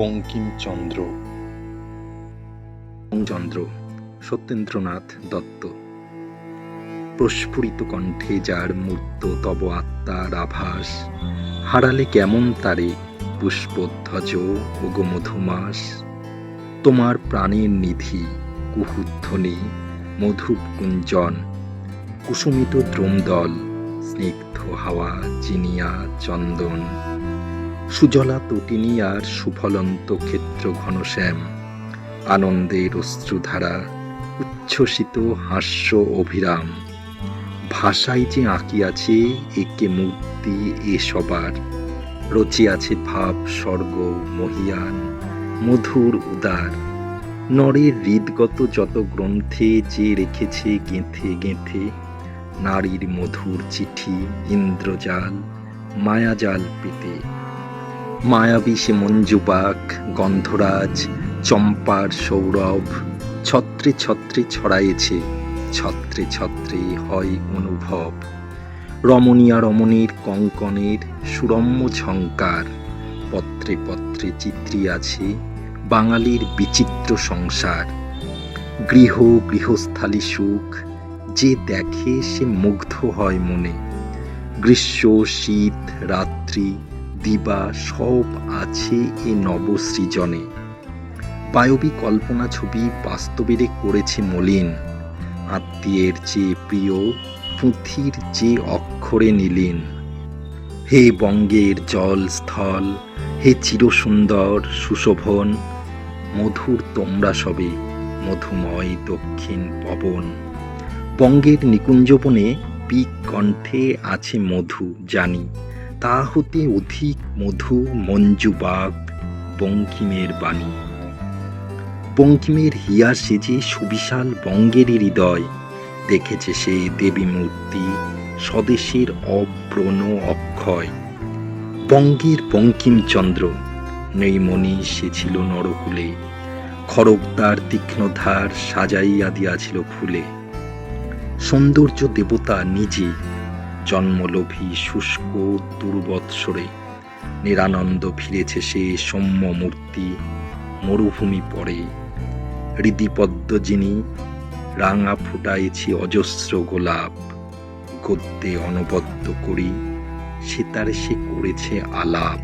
বঙ্কিমচন্দ্র। চন্দ্র সত্যেন্দ্রনাথ দত্ত। প্রস্ফুরিত কণ্ঠে যার মূর্ত, তব আত্মার আভাস হারালে কেমন তারে পুষ্পধ্বজ ও গোমধুমাস? তোমার প্রাণের নিধি কুহুধ্বনি মধুপ কুঞ্জন। কুসুমিত দ্রোমদল স্নিগ্ধ হাওয়া চিনিয়া চন্দন। সুজলা তটিনী আর সুফলন্ত ক্ষেত্র ঘনশ্যাম আনন্দের অশ্রুধারা, উচ্ছ্বসিত হাস্য অভিরাম। ভাষায় যে আঁকিয়াছে, একে মূর্তি এ সবার। রচিয়াছে ভাব, স্বর্গ, মহিয়ান, মধুর উদার। নরের হৃদগত যত গ্রন্থে যে রেখেছে গেঁথে গেঁথে, নারীর মধুর চিঠি, ইন্দ্রজাল, মায়াজাল পেতে। মায়াবী সে মঞ্জুবাক গন্ধরাজ, চম্পার সৌরভ, ছত্রে ছত্রে ছড়াইছে, ছত্রে ছত্রে হয় অনুভব। রমণীয়া রমণীর কঙ্কনের সুরম্য ঝঙ্কার পত্রে পত্রে চিত্রি আছে বাঙালির বিচিত্র সংসার। গৃহ গৃহস্থালী সুখ, যে দেখে সে মুগ্ধ হয় মনে। গ্রীষ্ম, শীত, রাত্রি দিবা সব আছে এ নবসৃজনে। বায়বী কল্পনা ছবি বাস্তবেরে করেছে মলিন। আত্মীয়ের চেয়ে প্রিয়, পুঁথির যে অক্ষরে নিলীন। হে বঙ্গের জল স্থল, হে চিরসুন্দর সুশোভন, মধুর তোমরা সবে, মধুময় দক্ষিণ পবন। বঙ্গের নিকুঞ্জবনে পিক কণ্ঠে আছে মধু জানি। তা হতে অধিক মধু মঞ্জুবাগ বঙ্কিমের বাণী। বঙ্কিমের হিয়া সেজে সুবিশাল বঙ্গেরই হৃদয়, দেখেছে সে দেবী মূর্তি স্বদেশের অব্রণ অক্ষয়। বঙ্গের বঙ্কিমচন্দ্র নৈমণি সে ছিল নরকুলে, খড়গদার তীক্ষ্ণধার সাজাইয়া দিয়াছিল ফুলে। সৌন্দর্য দেবতা নিজে জন্মলোভী, শুষ্ক, দুর্বৎসরে নিরানন্দ ফিরেছে সে সৌম্য মূর্তি, মরুভূমি পড়ে হৃদিপদ্ম যিনি, রাঙা ফুটাইছি অজস্র গোলাপ, গদ্যে অনবদ্য করি, সে তার সে করেছে আলাপ।